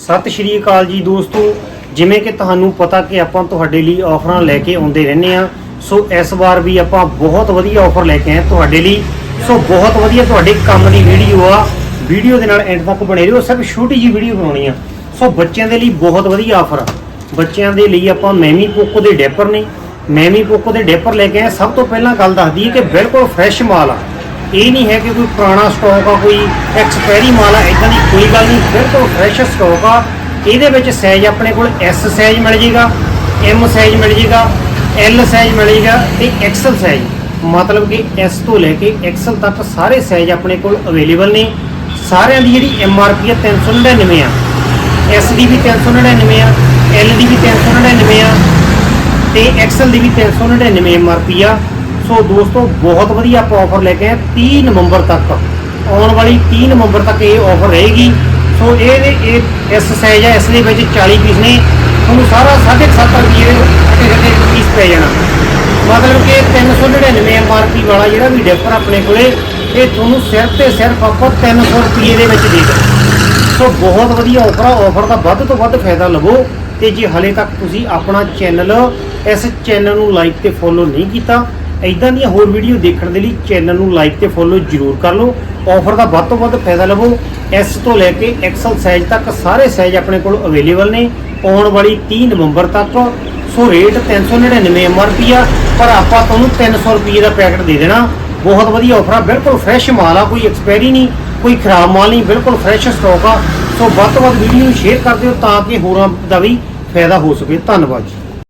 ਸਤਿ ਸ਼੍ਰੀ ਅਕਾਲ ਜੀ ਦੋਸਤੋ। ਜਿਵੇਂ ਕਿ ਤੁਹਾਨੂੰ ਪਤਾ ਕਿ ਆਪਾਂ ਤੁਹਾਡੇ ਲਈ ਆਫਰਾਂ ਲੈ ਕੇ ਆਉਂਦੇ ਰਹਿੰਦੇ ਆ ਸੋ ਇਸ ਵਾਰ ਵੀ ਆਪਾਂ ਬਹੁਤ ਵਧੀਆ ਆਫਰ ਲੈ ਕੇ ਆਏ ਤੁਹਾਡੇ ਲਈ। ਸੋ ਬਹੁਤ ਵਧੀਆ ਤੁਹਾਡੇ ਕੰਮ ਦੀ ਵੀਡੀਓ ਆ। ਵੀਡੀਓ ਦੇ ਨਾਲ ਐਂਡ ਤੱਕ ਬਣੇ ਰਹੋ। ਸਭ ਛੋਟੀ ਜੀ ਵੀਡੀਓ ਬਣਾਉਣੀ ਆ। ਸੋ ਬੱਚਿਆਂ ਦੇ ਲਈ ਬਹੁਤ ਵਧੀਆ ਆਫਰ ਆ। ਬੱਚਿਆਂ ਦੇ ਲਈ ਆਪਾਂ ਮੈਮੀ ਪੋਕੋ ਦੇ ਡੈਪਰ ਨੇ। ਮੈਮੀ ਪੋਕੋ ਦੇ ਡੈਪਰ ਲੈ ਕੇ ਆਏ। ਸਭ ਤੋਂ ਪਹਿਲਾਂ ਗੱਲ ਦੱਸਦੀ ਦਈਏ ਕਿ ਬਿਲਕੁਲ ਫਰੈਸ਼ ਮਾਲ ਆ। ਇਹ ਨਹੀਂ ਹੈ ਕਿ ਕੋਈ ਪੁਰਾਣਾ ਸਟਾਕ ਆ, ਕੋਈ ਐਕਸਪਾਇਰੀ ਮਾਲ ਆ ਇਦਾਂ ਦੀ ਕੋਈ ਗੱਲ ਨਹੀਂ। ਬਿਲਕੁਲ ਫਰੈਸ਼ ਸਟਾਕ ਆ, ਇਹਦੇ ਵਿੱਚ ਸਾਈਜ਼ ਆਪਣੇ ਕੋਲ ਐਸ ਸਾਈਜ਼ ਮਿਲ ਜੇਗਾ ਐਮ ਸਾਈਜ਼ ਮਿਲ ਜੇਗਾ ਐਲ ਸਾਈਜ਼ ਮਿਲ ਜੇਗਾ ਤੇ ਐਕਸਲ ਸਾਈਜ਼ ਮਤਲਬ ਕਿ ਐਸ ਤੋਂ ਲੈ ਕੇ ਐਕਸਲ ਤੱਕ ਸਾਰੇ ਸਾਈਜ਼ ਆਪਣੇ ਕੋਲ ਅਵੇਲੇਬਲ ਨੇ। ਸਾਰਿਆਂ ਦੀ ਜਿਹੜੀ ਐਮ ਆਰ ਪੀ ਆ 399 ਆ। ਐਸ ਦੀ ਵੀ 399 ਆ ਐਲ ਦੀ ਵੀ 399 ਆ ਤੇ ਐਕਸਲ ਦੀ ਵੀ 399 ਪੀ ਆ। ਸੋ ਦੋਸਤੋ, ਬਹੁਤ ਵਧੀਆ ਆਪਾਂ ਆਫਰ ਲੈ ਕੇ ਆਏ 30 ਨਵੰਬਰ ਤੱਕ। ਆਉਣ ਵਾਲੀ 30 ਨਵੰਬਰ ਤੱਕ ਇਹ ਆਫਰ ਰਹੇਗੀ। ਸੋ ਇਹ ਇਹ ਇਸ ਸਾਈਜ਼ ਆ, ਇਸ ਦੇ ਵਿੱਚ 40 ਪੀਸ ਨੇ। ਤੁਹਾਨੂੰ ਸਾਰਾ 7.5 ਰੁਪਏ ਦੇ ਅੱਗੇ ਅੱਗੇ ਪੀਸ ਪੈ ਜਾਣਾ। ਮਤਲਬ ਕਿ 399 ਐਮਆਰਪੀ ਵਾਲਾ ਜਿਹੜਾ ਵੀ ਡੈਪਰ ਆਪਣੇ ਕੋਲੇ, ਇਹ ਤੁਹਾਨੂੰ ਸਿਰਫ ਤੇ ਸਿਰਫ ਆਪਾਂ 300 ਰੁਪਏ ਦੇ ਵਿੱਚ ਦੇ ਦਾਂਗੇ ਸੋ ਬਹੁਤ ਵਧੀਆ ਆਫਰ ਆ। ਆਫਰ ਦਾ ਵੱਧ ਤੋਂ ਵੱਧ ਫਾਇਦਾ ਲਵੋ। ਤੇ ਜੇ ਹਲੇ ਤੱਕ ਤੁਸੀਂ ਆਪਣਾ ਚੈਨਲ ਇਸ ਚੈਨਲ ਨੂੰ ਲਾਈਕ ਤੇ ਫੋਲੋ ਨਹੀਂ ਕੀਤਾ ਇਦਾਂ ਦੀਆਂ ਹੋਰ ਵੀਡੀਓ ਦੇਖਣ ਦੇ ਲਈ ਚੈਨਲ ਨੂੰ ਲਾਈਕ ਤੇ ਫੋਲੋ ਜਰੂਰ ਕਰ ਲਓ। ਆਫਰ ਦਾ ਵੱਧ ਤੋਂ ਵੱਧ ਫਾਇਦਾ ਲਵੋ। ਐਸ ਤੋਂ ਲੈ ਕੇ ਐਕਸਲ ਸਾਈਜ਼ ਤੱਕ ਸਾਰੇ ਸਾਈਜ਼ ਆਪਣੇ ਕੋਲ ਅਵੇਲੇਬਲ ਨੇ। ਆਉਣ ਵਾਲੀ 30 ਨਵੰਬਰ ਤੱਕ। ਸੋ ਰੇਟ 399 ਐਮਆਰਪੀ ਆ। ਪਰ ਆਪਾਂ ਤੁਹਾਨੂੰ 300 ਰੁਪਏ ਦਾ ਪੈਕਟ ਦੇ ਦੇਣਾ। ਬਹੁਤ ਵਧੀਆ ਆਫਰ ਆ। ਬਿਲਕੁਲ ਫਰੈਸ਼ ਮਾਲ ਆ। ਕੋਈ ਐਕਸਪਾਇਰੀ ਨਹੀਂ, ਕੋਈ ਖਰਾਬ ਮਾਲ ਨਹੀਂ। ਬਿਲਕੁਲ ਫਰੈਸ਼ ਸਟਾਕ ਆ। ਸੋ ਵੱਧ ਤੋਂ ਵੱਧ ਵੀਡੀਓ ਨੂੰ ਸ਼ੇਅਰ ਕਰ ਦਿਓ ਤਾਂ ਕਿ ਹੋਰਾਂ ਦਾ ਵੀ ਫਾਇਦਾ ਹੋ ਸਕੇ। ਧੰਨਵਾਦ ਜੀ।